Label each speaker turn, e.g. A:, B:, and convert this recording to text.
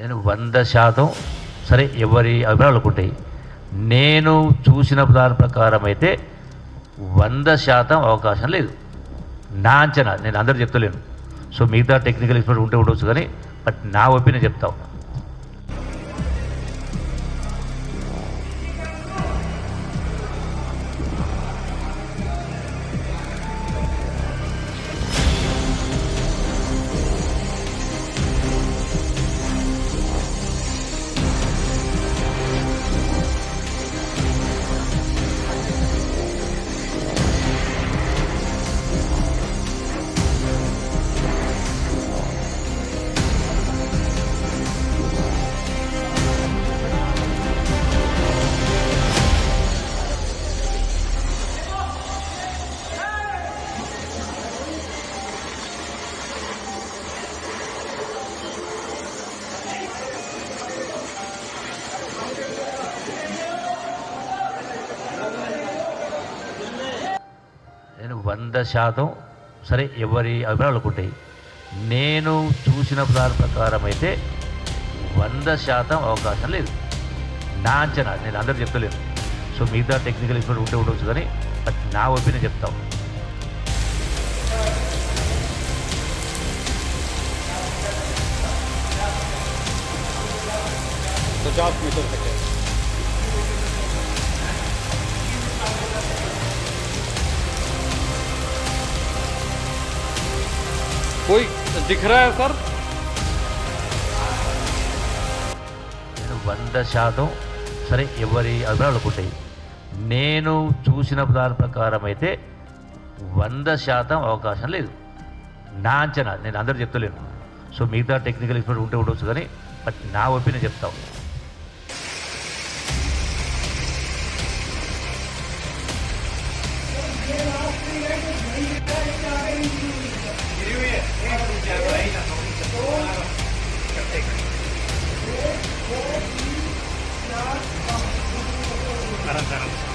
A: నేను వంద శాతం సరే ఎవరి అభిప్రాయాలు ఉంటాయి నేను చూసిన దాని ప్రకారం అయితే వంద శాతం అవకాశం లేదు. నా అంచనా నేను అందరూ చెప్తలేను. సో మిగతా టెక్నికల్ ఎక్స్పర్ట్ ఉంటే ఉండవచ్చు కానీ బట్ నా ఒపీనియన్ చెప్తా వంద శాతం సరే ఎవరి అభిప్రాయాలు ఉంటాయి నేను చూసిన దాని ప్రకారం అయితే వంద శాతం అవకాశం లేదు. నా అంచనా నేను అందరూ చెప్తలేను సో మిగతా టెక్నికల్ ఇన్స్పెక్టర్ ఉంటే ఉండవచ్చు కానీ బట్ నా ఒపీనియన్ చెప్తాం.
B: The job. कोई दिख रहा है सर
A: నేను వంద శాతం సరే ఎవరి అభిప్రాయాలు ఉంటాయి నేను చూసిన దాని ప్రకారం అయితే వంద శాతం అవకాశం లేదు నా అంచనా నేను అందరూ చెప్తలేను సో మిగతా టెక్నికల్ ఎక్స్పర్ట్ ఉంటే ఉండొచ్చు కానీ బట్ నా ఒపీనియన్ చెప్తా
C: 잘한다.